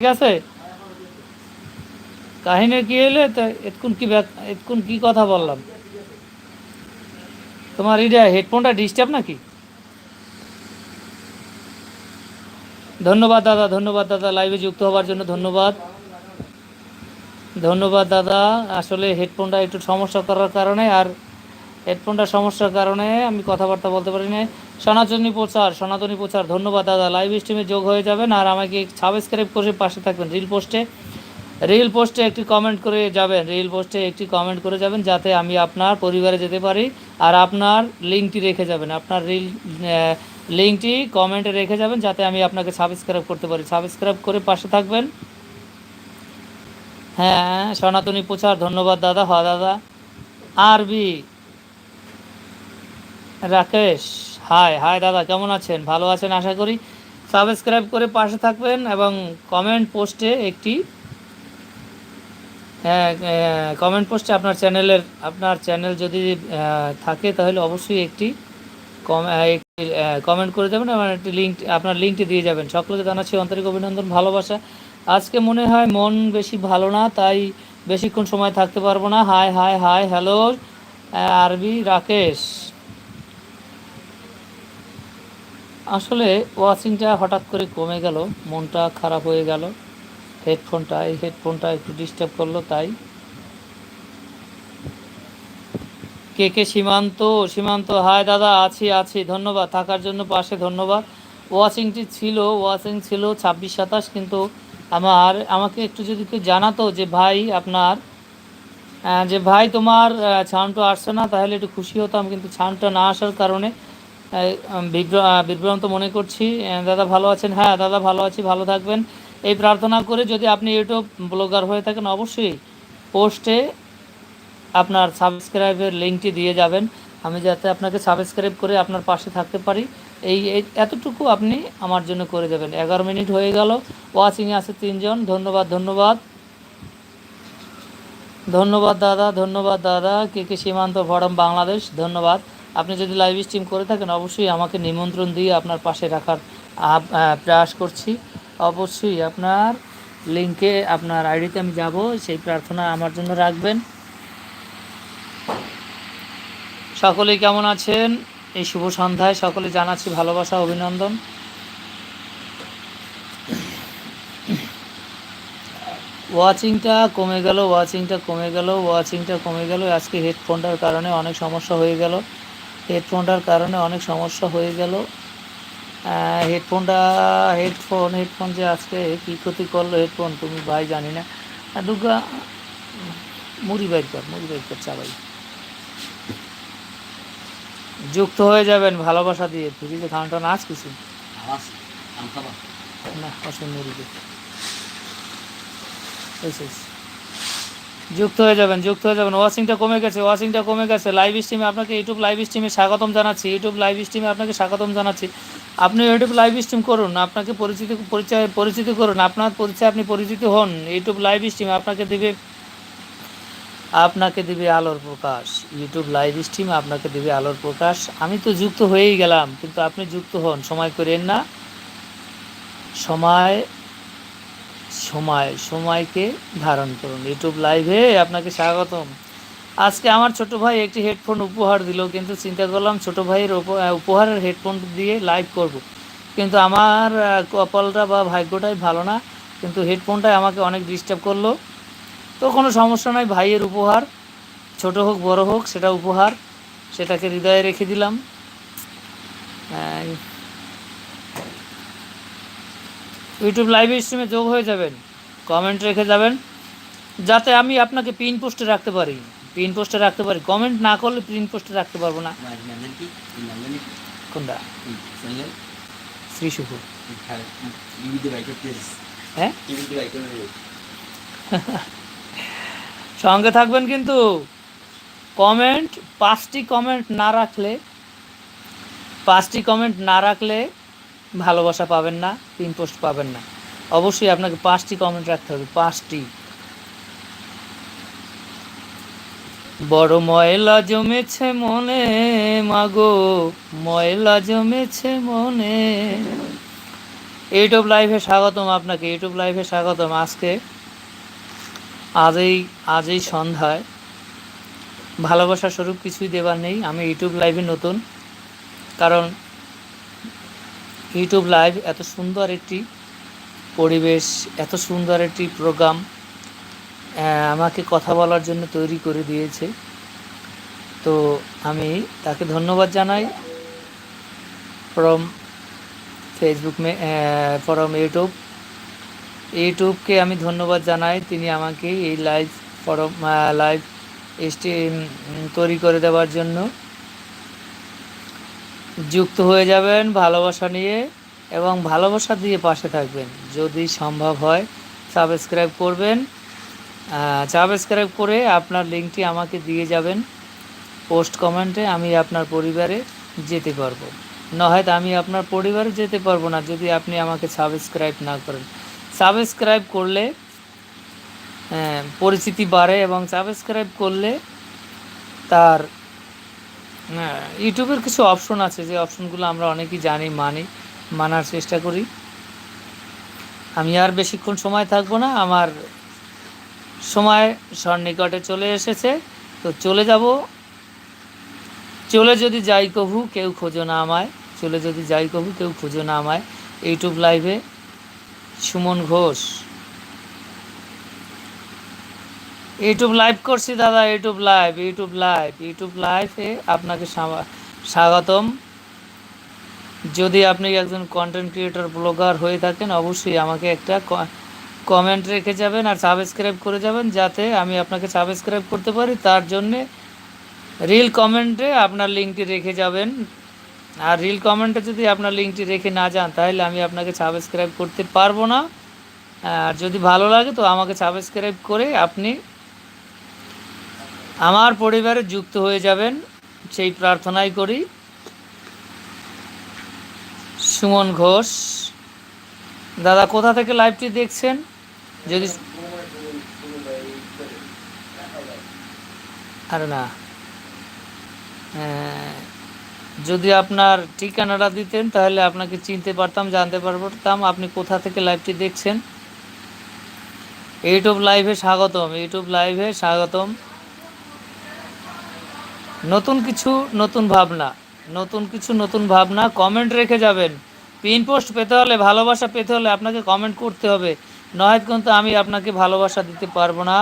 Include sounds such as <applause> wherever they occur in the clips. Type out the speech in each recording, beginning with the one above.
ঠিক আছে? কাহিনী কি তা এতক্ষণ কি এতক্ষণ কি কথা বললাম? তোমার এটা হেডফোনটা ডিস্টার্ব নাকি? ধন্যবাদ দাদা ধন্যবাদ দাদা লাইভে যুক্ত হওয়ার জন্য ধন্যবাদ। ধন্যবাদ দাদা, আসলে হেডফোনটা একটু সমস্যা করার কারণে, আর হেডফোনটা সমস্যার কারণে আমি কথাবার্তা বলতে পারি না সনাতনী প্রচার সনাতনী প্রচার, ধন্যবাদ দাদা। লাইভ স্ট্রিমে যোগ হয়ে যাবেন আর আমাকে সাবস্ক্রাইব করে পাশে থাকবেন রিল পোস্টে রিল পোস্টে একটি কমেন্ট করে যাবেন রিল পোস্টে একটি কমেন্ট করে যাবেন, যাতে আমি আপনার পরিবারে যেতে পারি, আর আপনার লিঙ্কটি রেখে যাবেন। আপনার রিল লিঙ্কটি কমেন্টে রেখে যাবেন, যাতে আমি আপনাকে সাবস্ক্রাইব করতে পারি। সাবস্ক্রাইব করে পাশে থাকবেন। হ্যাঁ সনাতনী প্রচার, ধন্যবাদ দাদা হ দাদা। আরবি রাকেশ হাই হাই দাদা, কেমন আছেন? ভালো আছেন আশা করি? সাবস্ক্রাইব করে পাশে থাকবেন এবং কমেন্ট পোস্টে একটি হ্যাঁ কমেন্ট পোস্টে আপনার চ্যানেলের, আপনার চ্যানেল যদি থাকে তাহলে অবশ্যই একটি কম- একটি কমেন্ট করে দেবেন এবং একটি লিঙ্ক আপনার লিঙ্কটি দিয়ে যাবেন। সকলকে জানাচ্ছি আন্তরিক অভিনন্দন, ভালোবাসা। আজকে মনে হয় মন বেশি ভালো না, তাই বেশিক্ষণ সময় থাকতে পারব না। হাই হাই হাই হ্যালো আরবি, রাকেশ। আসলে ওয়াচিংটা হঠাৎ করে কমে গেল, মনটা খারাপ হয়ে গেল। হেডফোনটা, এই হেডফোনটা একটু ডিস্টার্ব করল, তাই। কে কে সীমান্ত? সীমান্ত, হায় দাদা, আছি আছি, ধন্যবাদ, থাকার জন্য পাশে ধন্যবাদ। ওয়াচিংটি ছিল ওয়াচিং ছিল ছাব্বিশ সাতাশ, কিন্তু আমার, আমাকে একটু যদি কেউ জানাতো যে ভাই আপনার যে ভাই তোমার ছাউনটা আসছে না, তাহলে একটু খুশি হতাম, কিন্তু ছাউনটা না আসার কারণে বিভ্রান্ত মনে করছি। দাদা ভালো আছেন? হ্যাঁ দাদা ভালো আছি, ভালো থাকবেন। এই প্রার্থনা করে যদি আপনি ইউটিউব ব্লগার হয়ে থাকেন, অবশ্যই পোস্টে আপনার সাবস্ক্রাইবের লিঙ্কটি দিয়ে যাবেন। আমি যাতে আপনাকে সাবস্ক্রাইব করে আপনার পাশে থাকতে পারি। এই, এতটুকু আপনি আমার জন্য করে দেবেন। এগারো মিনিট হয়ে গেল। ওয়াচিংয়ে আছে তিনজন। ধন্যবাদ ধন্যবাদ। ধন্যবাদ, দাদা। ধন্যবাদ, দাদা। কে কে সীমান্ত ভরম বাংলাদেশ? ধন্যবাদ। আপনি যদি লাইভ স্ট্রিম করে থাকেন, অবশ্যই আমাকে নিমন্ত্রণ দিয়ে আপনার পাশে রাখার প্রয়াস করছি। অবশ্যই আপনার লিঙ্কে আপনার আইডিতে আমি যাব, সেই প্রার্থনা আমার জন্য রাখবেন। সকলেই কেমন আছেন? এই শুভ সন্ধ্যায় সকলে জানাচ্ছি ভালোবাসা, অভিনন্দন। ওয়াচিংটা কমে গেল ওয়াচিংটা কমে গেল ওয়াচিংটা কমে গেল। আজকে হেডফোনটার কারণে অনেক সমস্যা হয়ে গেল। হেডফোনটার কারণে অনেক সমস্যা হয়ে গেল। হেডফোনটা হেডফোন হেডফোন যে আজকে কী ক্ষতি করল হেডফোন তুমি ভাই জানি না। দুর্গা মুড়ি বাইক কর মুড়ি বাইক কর চাবাই। যুক্ত হয়ে যাবেন ভালোবাসা দিয়ে। ফ্রিজে খাওয়াটা না আজ কিছু? না অসুন মুড়ি দিয়ে এস, এস। যুক্ত হয়ে যাবেন, যুক্ত হয়ে যাবেন। ওয়াচিংটা কমে গেছে ওয়াচিংটা কমে গেছে। লাইভ স্ট্রিমে আপনাকে ইউটিউব লাইভ স্ট্রিমে স্বাগতম জানাচ্ছি। ইউটিউব লাইভ স্ট্রিমে আপনাকে স্বাগতম জানাচ্ছি। আপনি ইউটিউব লাইভ স্ট্রিম করুন, আপনাকে পরিচিতি, পরিচয়, পরিচিতি করুন। আপনার পরিচয় আপনি পরিচিত হন। ইউটিউব লাইভ স্ট্রিমে আপনাকে দিবে আপনাকে দিবে আলোর প্রকাশ। ইউটিউব লাইভ স্ট্রিমে আপনাকে দিবে আলোর প্রকাশ। আমি তো যুক্ত হয়েই গেলাম, কিন্তু আপনি যুক্ত হন। সময় করেন না। সময় সময়, সময়কে ধারণ করুন। ইউটিউব লাইভে আপনাকে স্বাগতম। আজকে আমার ছোট ভাই একটি হেডফোন উপহার দিল, কিন্তু চিন্তা করলাম ছোট ভাইয়ের উপহারের হেডফোন দিয়ে লাইভ করব। কিন্তু আমার কপালটা বা ভাগ্যটাই ভালো না, কিন্তু হেডফোনটাই আমাকে অনেক ডিস্টার্ব করল। তো কোনো সমস্যা নয় ভাইয়ের উপহার, ছোট হোক, বড় হোক, সেটা উপহার, সেটাকে হৃদয়ে রেখে দিলাম। ইউটিউব লাইভ স্ট্রিমে যোগ হয়ে যাবেন। কমেন্ট রেখে যাবেন। যাতে আমি আপনাকে পিন পোস্টে রাখতে পারি। পিন পোস্টে রাখতে পারি। কমেন্ট না করলে পিন পোস্টে রাখতে পারব না। কোনটা? শ্রী করতে হ্যাঁ করে <laughs> সঙ্গে থাকবেন কিন্তু। কমেন্ট পাঁচটি কমেন্ট না রাখলে পাঁচটি কমেন্ট না রাখলে ভালোবাসা পাবেন না পিন পোস্ট পাবেন না। অবশ্যই আপনাকে পাঁচটি কমেন্ট রাখতে হবে, পাঁচটি। বড় ময়লা জমেছে মনে, মাগো, ময়লা জমেছে মনে। ইউটিউব লাইভে স্বাগতম আপনাকে ইউটিউব লাইভে স্বাগতম। আজকে, আজই আজই সন্ধ্যায়। ভালোবাসা স্বরূপ কিছুই দেবার নেই, আমি ইউটিউব লাইভে নতুন। কারণ ইউটিউব লাইভ এত সুন্দর একটি পরিবেশ, এত সুন্দর একটি প্রোগ্রাম আমাকে কথা বলার জন্য তৈরি করে দিয়েছে। তো আমি তাকে ধন্যবাদ জানাই ফ্রম ফেসবুক মে ফ্রম ইউটিউব ইউটিউবকে আমি ধন্যবাদ জানাই, তিনি আমাকে এই লাইভ ফরম লাইভ এসটি তৈরি করে দেওয়ার জন্য। যুক্ত হয়ে যাবেন ভালোবাসা নিয়ে এবং ভালোবাসা দিয়ে পাশে থাকবেন। যদি সম্ভব হয় সাবস্ক্রাইব করবেন। সাবস্ক্রাইব করে আপনার লিঙ্কটি আমাকে দিয়ে যাবেন। পোস্ট কমেন্টে আমি আপনার পরিবারে যেতে পারব। নয়তো আমি আপনার পরিবারে যেতে পারব না যদি আপনি আমাকে সাবস্ক্রাইব না করেন। সাবস্ক্রাইব করলে পরিচিতি বাড়ে এবং সাবস্ক্রাইব করলে তার ইউটিউবের কিছু অপশন আছে, যে অপশনগুলো আমরা অনেকেই জানি, মানি, মানার চেষ্টা করি। আমি আর বেশিক্ষণ সময় থাকব না, আমার সময় সন্নিকটে চলে এসেছে। তো চলে যাব। চলে যদি যাই কভু, কেউ খোঁজো না আমায়। চলে যদি যাই কভু, কেউ খোঁজো না আমায়। ইউটিউব লাইভে সুমন ঘোষ। ইউটিউব লাইভ করছি দাদা YouTube live YouTube live YouTube লাইভে আপনাকে স্বাগতম। যদি আপনি একজন কন্টেন্ট ক্রিয়েটর ব্লগার হয়ে থাকেন, অবশ্যই আমাকে একটা কমেন্ট রেখে যাবেন আর সাবস্ক্রাইব করে যাবেন, যাতে আমি আপনাকে সাবস্ক্রাইব করতে পারি। তার জন্যে রিল কমেন্টে আপনার লিঙ্কটি রেখে যাবেন। আর রিল কমেন্টে যদি আপনার লিঙ্কটি রেখে না যান, তাহলে আমি আপনাকে সাবস্ক্রাইব করতে পারব না। আর যদি ভালো লাগে, তো আমাকে সাবস্ক্রাইব করে আপনি আমার পরিবারে যুক্ত হয়ে যাবেন সেই প্রার্থনাই করি। সুমন ঘোষ দাদা কোথা থেকে লাইভটি দেখছেন? যদি আর না। হ্যাঁ, যদি আপনার ঠিকানাটা দিতেন তাহলে আপনাকে চিনতে পারতাম জানতে পারতাম আপনি কোথা থেকে লাইভটি দেখছেন। ইউটিউব লাইভে স্বাগতম ইউটিউব লাইভে স্বাগতম। নতুন কিছু, নতুন ভাবনা। নতুন কিছু, নতুন ভাবনা কমেন্ট রেখে যাবেন। পিন পোস্ট পেতে হলে, ভালোবাসা পেতে হলে আপনাকে কমেন্ট করতে হবে। নয় কিন্তু আমি আপনাকে ভালোবাসা দিতে পারব না।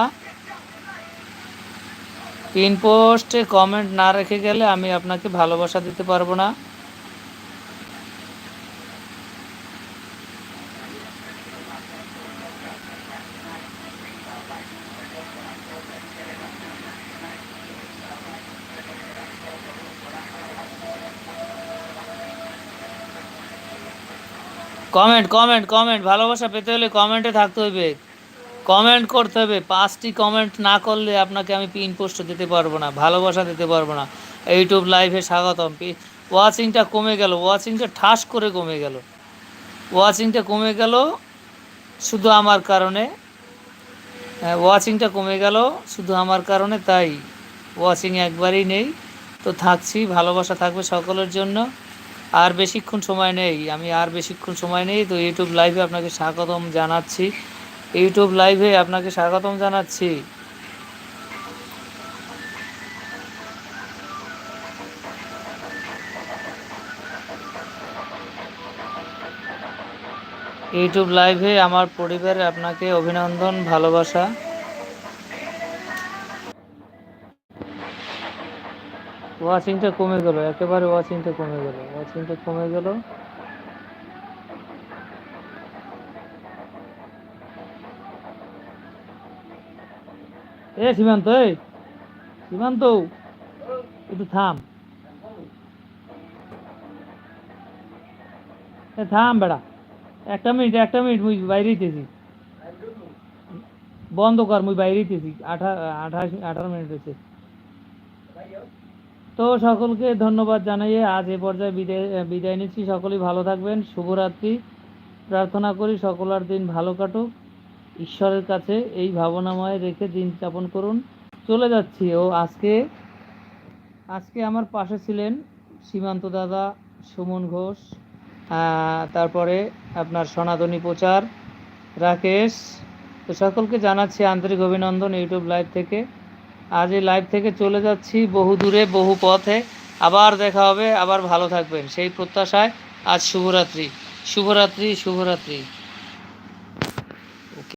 পিন পোস্টে কমেন্ট না রেখে গেলে আমি আপনাকে ভালোবাসা দিতে পারব না। কমেন্ট কমেন্ট কমেন্ট ভালোবাসা পেতে হলে কমেন্টে থাকতে হবে কমেন্ট করতে হবে। পাঁচটি কমেন্ট না করলে আপনাকে আমি পিন পোস্ট দিতে পারব না, ভালোবাসা দিতে পারব না। ইউটিউব লাইভে স্বাগতম। ওয়াচিংটা কমে গেল। ওয়াচিংটা ঠাস করে কমে গেল। ওয়াচিংটা কমে গেল শুধু আমার কারণে। ওয়াচিংটা কমে গেল শুধু আমার কারণে, তাই ওয়াচিং একবারই নেই। তো থাকছি, ভালোবাসা থাকবে সকলের জন্য। আর বেশিক্ষণ সময় নেই। আমি আর বেশিক্ষণ সময় নেই, তো ইউটিউব লাইভে আপনাকে স্বাগতম জানাচ্ছি। ইউটিউব লাইভে আপনাকে স্বাগতম জানাচ্ছি। ইউটিউব লাইভে আমার পরিবারে আপনাকে অভিনন্দন, ভালোবাসা। ওয়াচিংটা কমে গেল, একেবারে ওয়াচিংটা কমে গেল ওয়াচিংটা কমে গেল। এ সীমান্ত, এই সীমান্ত, একটু থাম। এ থাম বেড়া, একটা মিনিট একটা মিনিট, মুই বাইরেইতেছি বন্ধ কর, মুই বাইরেইতেছি আঠা, আঠাশ, আঠারো মিনিট হয়েছে তো সকলকে ধন্যবাদ জানাইয়ে আজ এ পর্যায়ে বিদায় বিদায় নিচ্ছি। সকলেই ভালো থাকবেন, শুভরাত্রি। প্রার্থনা করি সকলার দিন ভালো কাটুক। ঈশ্বরের কাছে এই ভাবনাময় রেখে দিন যাপন করুন। চলে যাচ্ছি ও আজকে আজকে আমার পাশে ছিলেন সীমান্ত দাদা সুমন ঘোষ তারপরে আপনার সনাতনী প্রচার রাকেশ। তো সকলকে জানাচ্ছি আন্তরিক অভিনন্দন ইউটিউব লাইভ থেকে। আজ এই লাইভ থেকে চলে যাচ্ছি বহু দূরে, বহু পথে। আবার দেখা হবে, আবার ভালো থাকবেন। সেই প্রত্যাশায় আজ শুভরাত্রি। শুভরাত্রি শুভরাত্রি।